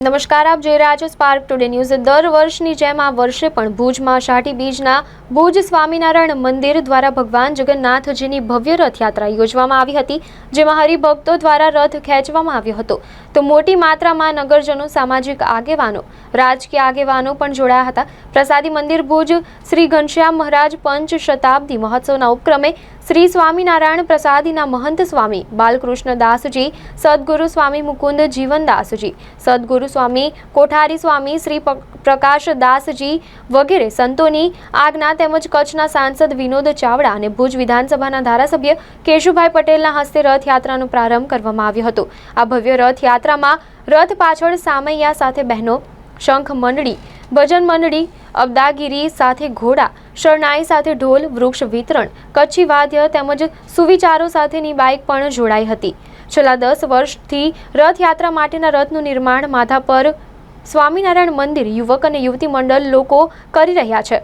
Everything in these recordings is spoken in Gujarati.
નમસ્કાર, આપ જોઈ રહ્યા છો સ્પાર્ક ટુડે ન્યૂઝ દર વર્ષની જેમ આ વર્ષે પણ ભુજમાં શાટી બીજના ભુજ સ્વામિનારાયણ મંદિર દ્વારા ભગવાન જગન્નાથજીની ભવ્ય રથયાત્રા યોજવામાં આવી હતી, જેમાં હરિભક્તો દ્વારા રથ ખેંચવામાં આવ્યો હતો. તો મોટી માત્રામાં નગરજનો સામાજિક આગેવાનો, રાજકીય આગેવાનો પણ જોડાયા હતા. પ્રસાદી મંદિર ભુજ શ્રી ઘનશ્યામ મહારાજ પંચ શતાબ્દી મહોત્સવના ઉપક્રમે શ્રી સ્વામિનારાયણ પ્રસાદીના મહંત સ્વામી બાલકૃષ્ણ દાસજી, સદગુરુ સ્વામી મુકુંદ જીવનદાસજી સદગુરુ સ્વામી કોઠારી સ્વામી શ્રી પ્રકાશદાસજી વગેરે સંતોની આજ્ઞા તેમજ કચ્છના સાંસદ વિનોદ ચાવડા અને ભુજ વિધાનસભાના ધારાસભ્ય કેશુભાઈ પટેલના હસ્તે રથયાત્રાનો પ્રારંભ કરવામાં આવ્યો હતો. આ ભવ્ય રથયાત્રામાં રથ પાછળ સામૈયા સાથે બહેનો, શંખ મંડળી ભજન મંડળી, અબદાગીરી સાથે ઘોડા, શરણાઈ સાથે ઢોલ, વૃક્ષ વિતરણ, કચ્છી વાદ્ય તેમજ સુવિચારો સાથેની બાઇક પણ જોડાઈ હતી. છેલ્લા દસ વર્ષથી રથયાત્રા માટેના રથનું નિર્માણ માથા પર સ્વામિનારાયણ મંદિર યુવક અને યુવતી મંડળ લોકો કરી રહ્યા છે.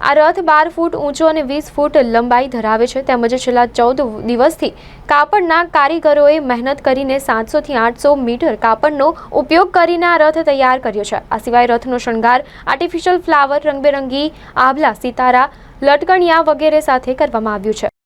આ રથ બાર ફૂટ ઊંચો અને વીસ ફૂટ લંબાઈ ધરાવે છે. તેમજ છેલ્લા ચૌદ દિવસથી કાપડના કારીગરોએ મહેનત કરીને સાતસોથી આઠસો મીટર કાપડનો ઉપયોગ કરીને આ રથ તૈયાર કર્યો છે. આ સિવાય રથનો શણગાર આર્ટિફિશિયલ ફ્લાવર, રંગબેરંગી, આભલા, સિતારા, લટકણિયા વગેરે સાથે કરવામાં આવ્યું છે.